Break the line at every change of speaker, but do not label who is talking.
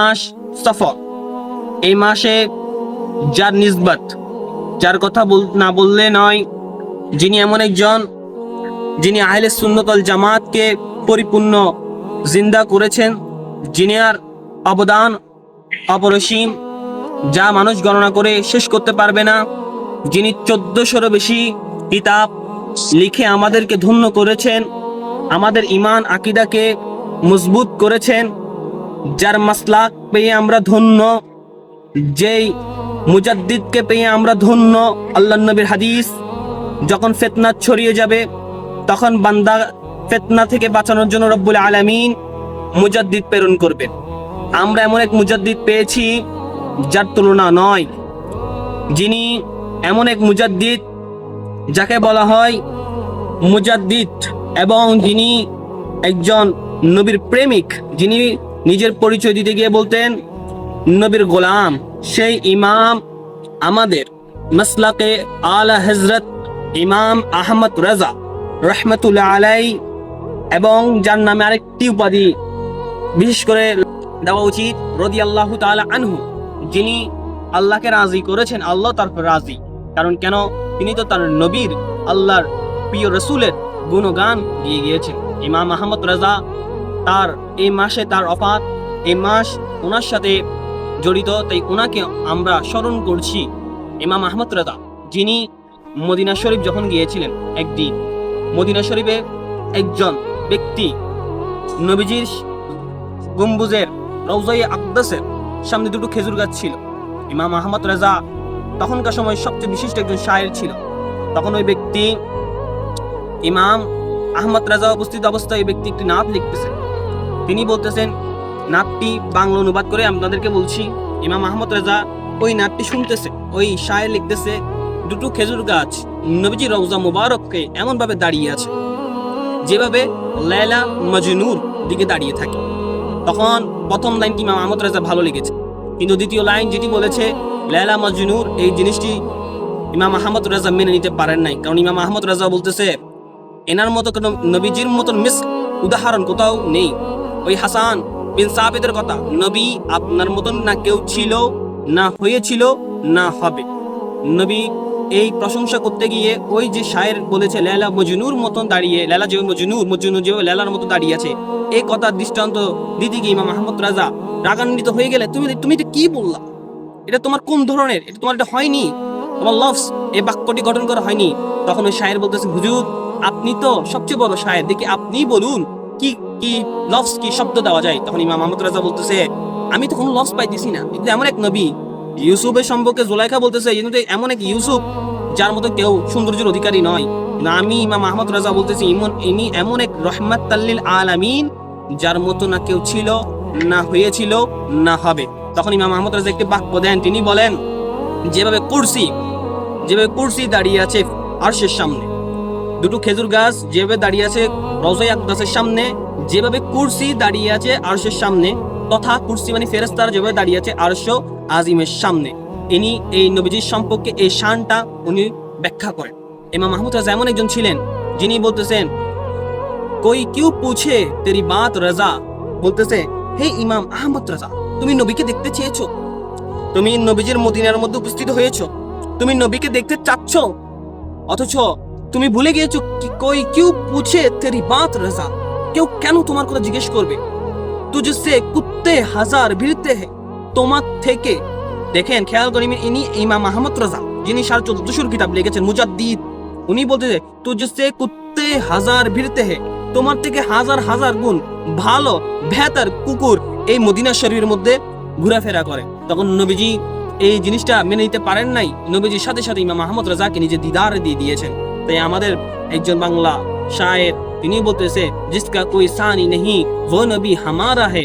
মাস সফর। এই মাসে যার নিসবত, যার কথা না বললে নয়, যিনি এমন একজন, যিনি আহলে সুন্নতল জামাতকে পরিপূর্ণ জিন্দা করেছেন, যিনি আর অবদান অপরসীম, যা মানুষ গণনা করে শেষ করতে পারবে না, যিনি চোদ্দশোরও বেশি কিতাব লিখে আমাদেরকে ধন্য করেছেন, আমাদের ইমান আকিদাকে মজবুত করেছেন যার মাসলাক পেয়ে আমরা ধন্য, যেই মুজাদ্দিদকে পেয়ে আমরা ধন্য আল্লাহ নবীর হাদিস, যখন ফেতনা ছড়িয়ে যাবে, তখন বান্দা ফেতনা থেকে বাঁচানোর জন্য রব্বুল আলামিন মুজাদ্দিদ প্রেরণ করবেন আমরা এমন এক মুজাদ্দিদ পেয়েছি, যার তুলনা নয়। যিনি এমন এক মুজাদ্দিদ, যাকে বলা হয় মুজাদ্দিদ, এবং যিনি একজন নবীর প্রেমিক, যিনি নিজের পরিচয় দিতে গিয়ে বলতেন, নবীর গোলাম, সেই ইমাম আমাদের, মাসলাকে আলা হজরত ইমাম আহমদ রাজা রহমতুল্লাহ আলাই এবং যার নামে আরেকটি উপাধি বিশেষ করে দেওয়া উচিত রদি আল্লাহ তালা আনহু। যিনি আল্লাহকে রাজি করেছেন, আল্লাহ তার উপর রাজি। কারণ কেন? তিনি তো তার নবীর, আল্লাহর প্রিয় রসুলের গুণগান দিয়ে গিয়েছেন। ইমাম আহমদ রাজা তার এই মাসে তার অপাত, এই মাস ওনার সাথে জড়িত, তাই ওনাকে আমরা স্মরণ করছি ইমাম আহমদ রাজা, যিনি মদিনা শরীফ যখন গিয়েছিলেন একদিন। মদিনা শরীফে একজন ব্যক্তি নবীজির গম্বুজের রৌজাই আকদাসের সামনে দুটো খেজুর গাছ ছিল। ইমাম আহমদ রাজা তখনকার সময় সবচেয়ে বিশিষ্ট একজন শায়ের ছিল। তখন ওই ব্যক্তি, ইমাম আহমদ রাজা উপস্থিত অবস্থায় ওই ব্যক্তি একটি নাত লিখতেছেন। তিনি বলতেছেন নাতটি বাংলা অনুবাদ করে আমি তাদেরকে বলছি, ইমাম আহমদ রাজা ওই নাতটি শুনতেছে, ওই শায়ের লিখতেছে, দুটো খেজুর গাছ, নবীজি রওজা মুবারককে এমন ভাবে দাঁড়িয়ে আছে, যেভাবে লায়লা মজনুর দিকে দাঁড়িয়ে থাকে। তখন প্রথম লাইনটি ইমাম আহমদ রাজা ভালো লেগেছে কিন্তু দ্বিতীয় লাইন যেটি বলেছে, লায়লা মজনুর এই জিনিসটি ইমাম আহমদ রাজা মেনে নিতে পারেন নাই। কারণ ইমাম আহমদ রাজা বলতেছে, এনার মতো কোনো নবীজির মতন মিস উদাহরণ কোথাও নেই। ওই হাসান বিন সাবিদের কথা। নবী আপনার মতন না কেউ ছিল, না হয়েছিল, না হবে। নবী এই প্রশংসা করতে গিয়ে ওই যে শায়ের বলেছে, লেলা মজনুর মতন দাঁড়িয়ে, লেলা যে মজনুর মজনুর যে লেলার মতো দাঁড়িয়ে আছে এই কথার দৃষ্টান্ত দিদি গিয়ে ইমাম আহমদ রাজা রাগান্বিত হয়ে গেলে, তুমি তুমি এটা কি বললা? এটা তোমার কোন ধরনের? এটা তোমার এটা হয়নি? তোমার লভস এই বাক্যটি গঠন করা হয়নি। তখন ওই শায়ের বলতেছে, হুজুর, আপনি তো সবচেয়ে বড় শায়ের, দেখি আপনিই বলুন। কি কি লভস কি শব্দ দেওয়া যায়? তখন ইমাম আহমদ রাজা বলতেছে, আমি তো কোনো লভস পাইতেছি না। কিন্তু এমন এক নবী। ইউসুফের সম্পর্কে জোলাইখা বলতেছে কিন্তু এমন এক ইউসুফ, যার মতো কেউ সৌন্দর্যের অধিকারী নয়। না, আমি ইমাম আহমদ রাজা বলতেছি, ইমন, ইনি এমন এক রহমাত তাল্লিল আলামিন, যার মতো না কেউ ছিল, না হয়েছিল, না হবে। তখন ইমাম আহমদ রাজা একটি বাক্য দেন, তিনি বলেন, যেভাবে কুরসি যেভাবে কুরসি দাঁড়িয়ে আছে আরশের সামনে দুটো খেজুর গাছ যেভাবে দাঁড়িয়ে আছে রজাই আকদাসের সামনে, যেভাবে কুরসি দাঁড়িয়ে আছে আরশের সামনে, তথা কুরসি মানে ফেরেস্তার যেভাবে দাঁড়িয়ে আছে আরশ আজিমের সামনে। ইনি এই নবীজির সম্পর্কে এই শানটা উনি ব্যাখ্যা করেন। ইমাম মাহমুদ রাজা এমন একজন ছিলেন যিনি বলতেছেন, কই কিউ পুছে তেরি বাত রাজা? বলতেছে, হে ইমাম আহমদ রাজা, তুমি নবীকে দেখতে চেয়েছো? তুমি নবীজির মদিনার মধ্যে উপস্থিত হয়েছো? তুমি নবীকে দেখতে চাচ্ছ? অথচ তুমি ভুলে গিয়েছো কই, কিউ পুছে তেরি বাত রাজা? কেউ কেন তোমার কথা জিজ্ঞেস করবে? তুঝসে কুত্তে হাজার ভিড়তে হে, তোমার থেকে। দেখেন, খেয়াল করি ইনি ইমাম আহমদ রাজা, যিনি সাড়ে চোদ্দশোর কিতাব লিখেছেন, মুজাদ্দিদ। উনি বলতেছে তুঝসে কুত্তে হাজার ভিড়তে হে, তোমার থেকে হাজার হাজার গুণ ভালো বেহতার কুকুর এই মদিনা শরীরের মধ্যে ঘোরাফেরা করে। তখন নবীজি এই জিনিসটা মেনে নিতে পারেন নাই। নবীজির সাথে সাথে ইমাম আহমদ রাজাকে নিজে দিদার দিয়ে দিয়েছেন। তাই আমাদের একজন বাংলা শায়ের তিনি বলতেছে, জিসকা কোই সানি নেহি, ও নবী হামারা হে।